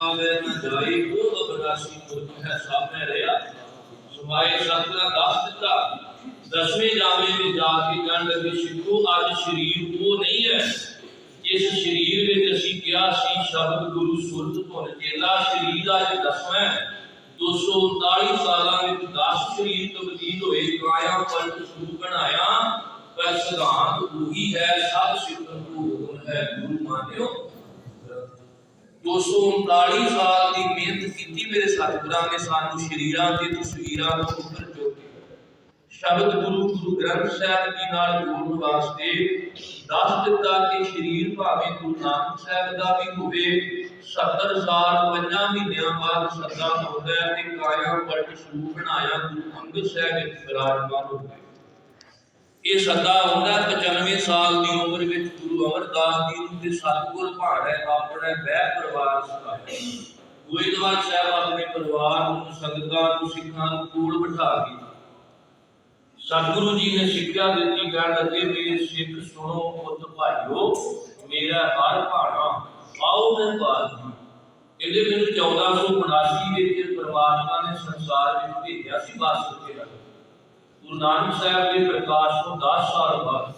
ਆਵੇ ਨ ਜਾਈ ਉਹ ਅਬਨਾਸੀ ਮੁਰਤ ਹੈ ਸਾਹਮਣੇ ਰਿਹਾ ਸੁਮਾਏ ਸਤਨਾ ਦੱਸ ਦਿੱਤਾ ਦਸਵੇਂ ਜਾਮੇ ਵਿੱਚ ਜਾ ਕੇ ਕਹਿਣ ਲੱਗੇ ਸਿੱਖੋ ਅੱਜ ਸਰੀਰ ਉਹ ਨਹੀਂ ਹੈ ਇਸ ਸਰੀਰ ਵਿੱਚ ਅਸੀਂ ਕਿਹਾ ਸੀ ਸ਼ਬਦ ਗੁਰੂ ਸੁਰਤ ਧੁਨ ਚੇਲਾ ਸਰੀਰ ਅੱਜ ਦਸਵਾਂ ਹੈ 239 ਸਾਲਾਂ ਵਿੱਚ 10 ਸਰੀਰ ਤਬਦੀਲ ਹੋਏ ਕਾਇਆ ਪਲਟ ਸ਼ੁਰੂ ਬਣਾਇਆ ਪਰ ਸਿਧਾਂਤ ਉਹੀ ਹੈ ਸਭ ਸਿੱਖਣ ਨੂੰ ਹੁਕਮ ਹੈ ਗੁਰੂ ਮਾਨਿਓ 239 ਸਾਲ ਦੀ ਮਿਹਨਤ ਕੀਤੀ ਮੇਰੇ ਸਤਿਗੁਰਾਂ ਨੇ, ਸਾਨੂੰ ਸ਼ਰੀਰਾਂ ਤੇ ਤਸਵੀਰਾਂ ਤੋਂ ਉੱਪਰ ਚੁੱਕ ਸ਼ਬਦ ਗੁਰੂ ਗੁਰੂ ਗ੍ਰੰਥ ਸਾਹਿਬ ਜੀ ਨਾਲ ਜੋੜਨ ਵਾਸਤੇ ਦੱਸ ਦਿੱਤਾ ਕਿ ਸ਼ਰੀਰ ਭਾਵੇਂ ਗੁਰੂ ਨਾਨਕ ਸਾਹਿਬ ਦਾ ਵੀ ਹੋਵੇ 70 ਸਾਲ ਪੰਜਾਂ ਮਹੀਨਿਆਂ ਬਾਅਦ ਸਦਾ ਹੁੰਦਾ ਹੈ ਤੇ ਕਾਇਆ ਪਲਟ ਸ਼ੁਰੂ ਬਣਾਇਆ ਗੁਰੂ ਅੰਗਦ ਸਾਹਿਬ ਵਿੱਚ ਵਿਰਾਜਮਾਨ ਹੋ ਗਏ। ਇਹ ਸਦਾ ਹੁੰਦਾ 95 ਸਾਲ ਦੀ ਉਮਰ ਵਿੱਚ ਗੁਰੂ ਅਮਰਦਾਸ ਜੀ ਨੂੰ ਤੇ ਸਤਿਗੁਰ ਭਾੜੈ ਆਪਣੇ ਬਹਿ ਪਰਿਵਾਰ ਸਤਾਇਆ ਗੋਇੰਦਵਾਲ ਸਾਹਿਬ ਆਪਣੇ ਪਰਿਵਾਰ ਨੂੰ, ਸੰਗਤਾਂ ਨੂੰ, ਸਿੱਖਾਂ ਨੂੰ ਕੋਲ ਬਿਠਾ ਕੇ ਸਤਿਗੁਰੂ ਜੀ ਨੇ ਸਿੱਖਿਆ ਦਿੱਤੀ। ਕਹਿਣ ਲੱਗੇ ਮੇਰੇ ਸਿੱਖ ਸੁਣੋ ਪੁੱਤ ਭਾਈਓ, ਮੇਰਾ ਹਰ ਭਾਣਾ ਆਓ ਮੈਂ ਬਾਤ ਇਹਦੇ ਮੈਨੂੰ 1479 ਵਿੱਚ ਪਰਮਾਤਮਾ ਨੇ ਸੰਸਾਰ ਵਿੱਚ ਭੇਜਿਆ ਸੀ ਬਾਸ ਕੇ ਗੁਰੂ ਨਾਨਕ ਸਾਹਿਬ ਦੇ ਪ੍ਰਕਾਸ਼ ਤੋਂ 10 ਸਾਲ ਬਾਅਦ